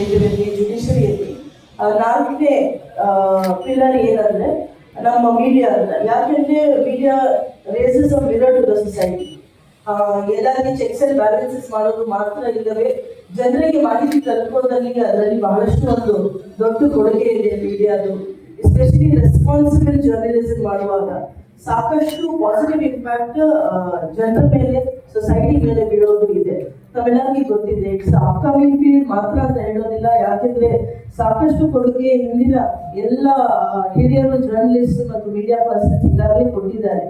Legislative ಜುಡಿಷರಿಯಲ್ಲಿ ನಾಲ್ಕನೇ pillar ಏನಂದ್ರೆ ನಮ್ಮ ಮೀಡಿಯಾ ಅಂತ ಯಾಕೆಂದ್ರೆ media raises of mirror to the society ಎಲ್ಲರಿಗೆ ಚೆಕ್ಸ್ ಅಂಡ್ ಬ್ಯಾಲೆನ್ಸಸ್ ಮಾಡೋದು ಮಾತ್ರ ಇಲ್ಲವೇ, ಜನರಿಗೆ ಮಾಹಿತಿ ತಲುಪೋದಲ್ಲಿ ಅದರಲ್ಲಿ ಬಹಳಷ್ಟು ಒಂದು ದೊಡ್ಡ ಕೊಡುಗೆ ಇದೆ ಮೀಡಿಯಾದು. ಎಸ್ಪೆಷಲಿ ರೆಸ್ಪಾನ್ಸಿಬಲ್ ಜರ್ನಲಿಸಂ ಮಾಡುವಾಗ ಸಾಕಷ್ಟು ಪಾಸಿಟಿವ್ ಇಂಪ್ಯಾಕ್ಟ್ ಜನರ ಮೇಲೆ ಸೊಸೈಟಿ ಮೇಲೆ ಬೀಳೋದು ಇದೆ. ತಮಿಳಾಗಿ ಗೊತ್ತಿದೆ. ಇಟ್ಸ್ ಅಪ್ಕಮಿಂಗ್ ಫೀಲ್ಡ್ ಮಾತ್ರ ಅಂತ ಹೇಳೋದಿಲ್ಲ. ಯಾಕೆಂದ್ರೆ ಸಾಕಷ್ಟು ಕೊಡುಗೆ ಹಿಂದಿನ ಎಲ್ಲ ಹಿರಿಯರು ಜರ್ನಲಿಸ್ಟ್ ಮತ್ತು ಮೀಡಿಯಾ ಪರ್ಸನ್ಸ್ ಈಗಾಗಲೇ ಕೊಟ್ಟಿದ್ದಾರೆ.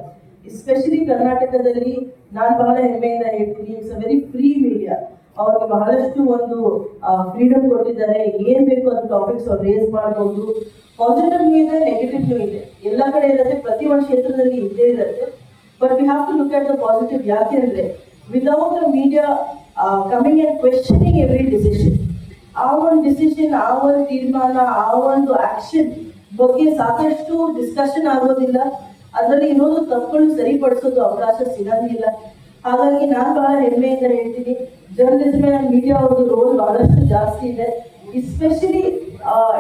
ಎಸ್ಪೆಷಲಿ ಕರ್ನಾಟಕದಲ್ಲಿ ನಾನು ಬಹಳ ಹೆಮ್ಮೆಯಿಂದ ಹೇಳ್ತೀನಿ it's a very free media ಅವ್ರಿಗೆ ಬಹಳಷ್ಟು ಒಂದು ಫ್ರೀಡಮ್ ಕೊಟ್ಟಿದ್ದಾರೆ. ಏನ್ ಬೇಕು ಅಂತ ಟಾಪಿಕ್ಸ್ ಅವ್ರು ರೇಸ್ ಮಾಡಬಹುದು ಪಾಸಿಟಿವ್ ಇದೆ ನೆಗೆಟಿವ್ ಇದೆ. ಎಲ್ಲ ಕಡೆ ಇರುತ್ತೆ, ಪ್ರತಿ ಒಂದು ಕ್ಷೇತ್ರದಲ್ಲಿ ಇದ್ದೇ ಇರುತ್ತೆ. But we have to look at the positive ಯಾಕೆಂದ್ರೆ without the media coming and questioning every decision ಆ ಒಂದು ಡಿಸಿಷನ್ ಆ ಒಂದು ತೀರ್ಮಾನ, ಆ ಒಂದು ಆಕ್ಷನ್ ಬಗ್ಗೆ ಸಾಕಷ್ಟು ಡಿಸ್ಕಷನ್ ಆಗೋದಿಲ್ಲ. ಅದರಲ್ಲಿ ಇರೋದು ತಪ್ಪುಗಳು ಸರಿಪಡಿಸೋದು ಅವಕಾಶ ಸಿಗಂಗಿಲ್ಲ ಹಾಗಾಗಿ ನಾನು ಬಹಳ ಹೆಮ್ಮೆಯಿಂದ ಹೇಳ್ತೀನಿ ಜರ್ನಲಿಸಮ್ ಅಂಡ್ ಮೀಡಿಯಾ ಅವ್ರದ್ದು ರೋಲ್ ಬಹಳಷ್ಟು ಜಾಸ್ತಿ ಇದೆ. ಎಸ್ಪೆಷಲಿ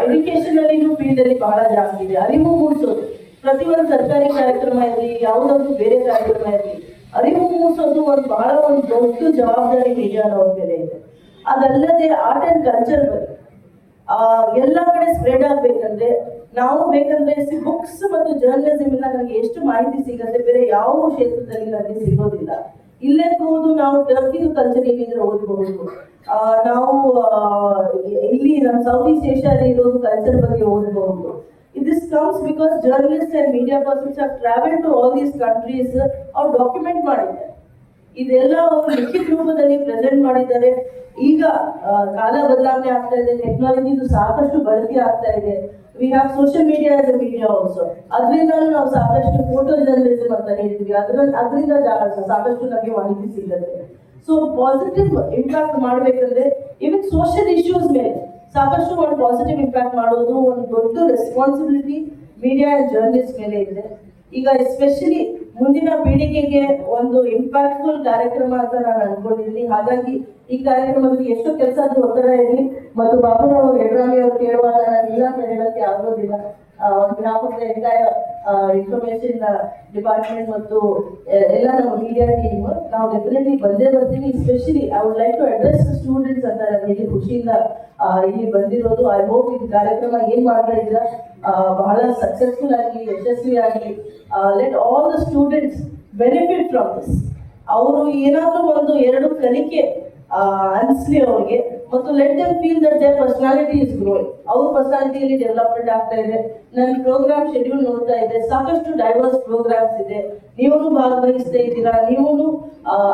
ಎಜುಕೇಶನಲ್ಲಿ ಫೀಲ್ಡ್ ಅಲ್ಲಿ ಬಹಳ ಜಾಸ್ತಿ ಇದೆ. ಅರಿವು ಮೂಡಿಸೋದು. ಪ್ರತಿಯೊಂದು ಸರ್ಕಾರಿ ಕಾರ್ಯಕ್ರಮ ಇರಲಿ, ಯಾವುದಾದ್ರು ಬೇರೆ ಕಾರ್ಯಕ್ರಮ ಇರಲಿ ಅರಿವು ಮೂಡಿಸೋದು ಒಂದು ಬಹಳ ಒಂದು ದೊಡ್ಡ ಜವಾಬ್ದಾರಿ ಮೀಡಿಯಾದವ್ರ ಮೇಲೆ ಇದೆ. ಅದಲ್ಲದೆ ಆರ್ಟ್ ಅಂಡ್ ಕಲ್ಚರ್ ಬಗ್ಗೆ ಎಲ್ಲ ಕಡೆ ಸ್ಪ್ರೆಡ್ ಆಗ್ಬೇಕಂದ್ರೆ, ನಾವು ಬೇಕಂದ್ರೆ ಬುಕ್ಸ್ ಮತ್ತು ಜರ್ನಲಿಸಮ್ ಇಂದ ನನಗೆ ಎಷ್ಟು ಮಾಹಿತಿ ಸಿಗುತ್ತೆ, ಬೇರೆ ಯಾವ ಕ್ಷೇತ್ರದಲ್ಲಿ ನನಗೆ ಸಿಗೋದಿಲ್ಲ. ಇಲ್ಲೇ ಕೂದು ನಾವು ಟರ್ಕಿದು ಕಲ್ಚರ್ ಏನಿದ್ರೆ ಓದಬಹುದು. ನಾವು ಇಲ್ಲಿ ನಮ್ಮ ಸೌತ್ ಈಸ್ಟ್ ಏಷ್ಯಾದಲ್ಲಿ ಇರೋದು ಕಲ್ಚರ್ ಬಗ್ಗೆ ಓದಬಹುದು. This comes because journalists and media persons have travel to all these countries ಅವ್ರು ಡಾಕ್ಯುಮೆಂಟ್ ಮಾಡಿದ್ದಾರೆ. ಇದೆಲ್ಲ ಅವರು ಲಿಖಿತ ರೂಪದಲ್ಲಿ ಪ್ರೆಸೆಂಟ್ ಮಾಡಿದ್ದಾರೆ. ಈಗ ಕಾಲ ಬದಲಾವಣೆ ಆಗ್ತಾ ಇದೆ. ಟೆಕ್ನಾಲಜಿದು ಸಾಕಷ್ಟು ಬಳಕೆ ಆಗ್ತಾ ಇದೆ. We have social media as a media also ಅದರಿಂದ ನಾವು ಸಾಕಷ್ಟು ಫೋಟೋ ಜರ್ನಲಿಸಮ್ ಅಂತ ಹೇಳ್ತೀವಿ. ಅದರ ಅದರಿಂದ ಸಾಕಷ್ಟು ನಮಗೆ ಮಾಹಿತಿ ಸಿಗುತ್ತೆ. ಸೊ ಪಾಸಿಟಿವ್ ಇಂಪ್ಯಾಕ್ಟ್ ಮಾಡಬೇಕಂದ್ರೆ ಇವನ್ ಸೋಷಿಯಲ್ ಇಶ್ಯೂಸ್ ಮೇಲೆ. ಸಾಕಷ್ಟು ಒಂದು ಪಾಸಿಟಿವ್ ಇಂಪ್ಯಾಕ್ಟ್ ಮಾಡೋದು ಒಂದು ದೊಡ್ಡ ರೆಸ್ಪಾನ್ಸಿಬಿಲಿಟಿ ಮೀಡಿಯಾ ಅಂಡ್ ಜರ್ನಲಿಸ್ಟ್ ಮೇಲೆ ಇದೆ. ಈಗ ಎಸ್ಪೆಷಲಿ ಮುಂದಿನ ಪೀಳಿಗೆಗೆ ಒಂದು ಇಂಪ್ಯಾಕ್ಟ್ಫುಲ್ ಕಾರ್ಯಕ್ರಮ ಅಂತ ನಾನು ಅನ್ಕೊಂಡಿದ್ದೀನಿ. ಹಾಗಾಗಿ ಈ ಕಾರ್ಯಕ್ರಮದಲ್ಲಿ ಎಷ್ಟು ಕೆಲಸ ಒತ್ತಡ ಇರಲಿ. ಮತ್ತು ಬಾಬುರಾವ್ ಯಡ್ರಾಮಿ ಅವರು ಕೇಳುವಾಗ ನಾನು ಇಲ್ಲ ಅಂತ ಹೇಳಕ್ಕೆ ಆಗೋದಿಲ್ಲ. ಗ್ರಾಮದ ಎಂಟೈರ್ ಇನ್ಫಾರ್ಮೇಶನ್ ಡಿಪಾರ್ಟ್ಮೆಂಟ್ ಮತ್ತು ಎಲ್ಲ ನಮ್ಮ ಮೀಡಿಯಾ ಟೀಮ್ ನಾವು ಡೆಫಿನೆಟ್ಲಿ ಬಂದೇ ಬರ್ತೀನಿ especially I would like to address students ಅಂತ ನನಗೆ ಖುಷಿಯಿಂದ ಇಲ್ಲಿ ಬಂದಿರೋದು. ಐ ಹೋಪ್ ಈ ಕಾರ್ಯಕ್ರಮ ಏನ್ ಮಾಡ್ತಾ ಇದ್ದೀರಾ? ಬಹಳ ಸಕ್ಸಸ್ಫುಲ್ ಆಗಿ, ಯಶಸ್ವಿ ಆಗಿ let all the students benefit from this ಅವರು ಏನಾದ್ರೂ ಒಂದು ಎರಡು ಕಲಿಕೆ ಅನ್ಸ್ಲಿ ಅವ್ರಿಗೆ ಮತ್ತು let them feel that their personality is growing ಅವ್ರ ಪರ್ಸನಾಲಿಟಿಯಲ್ಲಿ ಡೆವಲಪ್ಮೆಂಟ್ ಆಗ್ತಾ ಇದೆ. ನನ್ನ ಪ್ರೋಗ್ರಾಮ್ ಶೆಡ್ಯೂಲ್ ನೋಡ್ತಾ ಇದೆ. ಸಾಕಷ್ಟು ಡೈವರ್ಸ್ ಪ್ರೋಗ್ರಾಮ್ಸ್ ಇದೆ. ನೀವು ಭಾಗವಹಿಸ್ತಾ ಇದ್ದೀರಾ? ನೀವು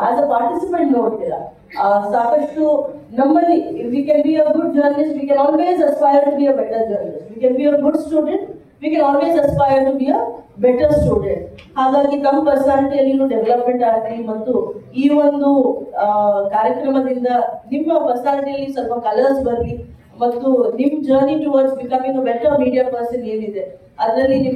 ಆಸ್ ಅ ಪಾರ್ಟಿಸಿಪೆಂಟ್ ನೋಡ್ತೀರಾ? ಸಾಕಷ್ಟು ನಮ್ಮಲ್ಲಿ we can be a good journalist we can always aspire to be a better journalist we can be a good student we can always aspire to be a better student ಹಾಗಾಗಿ ತಮ್ಮ ಪರ್ಸನಾಲಿಟಿಯಲ್ಲಿನೂ development ಆಗಲಿ ಮತ್ತು ಈ ಒಂದು ಕಾರ್ಯಕ್ರಮದಿಂದ ನಿಮ್ಮ ಪರ್ಸನಾಲಿಟಿಯಲ್ಲಿ ಸ್ವಲ್ಪ colours ಬರಲಿ ಮತ್ತು ನಿಮ್ journey towards becoming better media person ಏನಿದೆ, ಅದರಲ್ಲಿ ನಿಮಗೆ